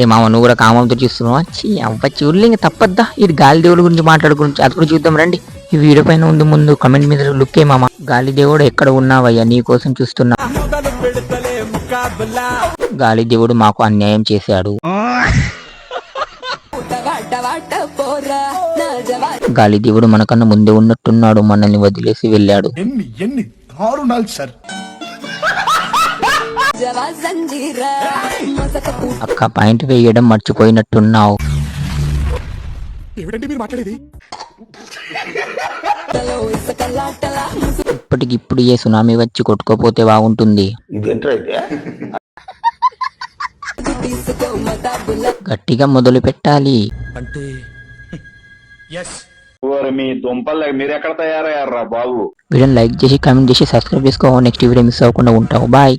ఏ మామ నువ్వు కూడా కామంతో చూస్తున్నావా? చీ అవ్వ చూడలే తప్పద్దా. ఇది గాలి దేవుడి గురించి మాట్లాడుకుని అది కూడా చూద్దాం రండి. ఈ వీడియో పైన ఉంది ముందు కమెంట్ మీద లుక్ ఏ మామ. గాలి దేవుడు ఎక్కడ ఉన్నావయ్యా? నీ కోసం చూస్తున్నా. గాలి దేవుడు మాకు అన్యాయం చేశాడు. గాలి దేవుడు మనకన్నా ముందే ఉన్నట్టున్నాడు మనల్ని వదిలేసి వెళ్ళాడు. ఎన్ని ఎన్ని దారుణాలు సార్. అక్క పాయింట్ వేయడం మర్చిపోయినట్టున్నావు. ఏమిటండి మీరు మాట్లాడేది? ఇప్పటికిప్పుడు ఏ సునామీ వచ్చి కొట్టుకోపోతే బాగుంటుంది. గట్టిగా మొదలు పెట్టాలి. అంటే ఎస్ ఓరి మీ దుంపలు మీరు ఎక్కడ తయారయ్యారా బాబు? వీడియోని లైక్ చేసి కామెంట్ చేసి సబ్స్క్రైబ్ చేసుకో. నెక్స్ట్ వీడియో మిస్ అవ్వకుండా ఉంటావు. బాయ్.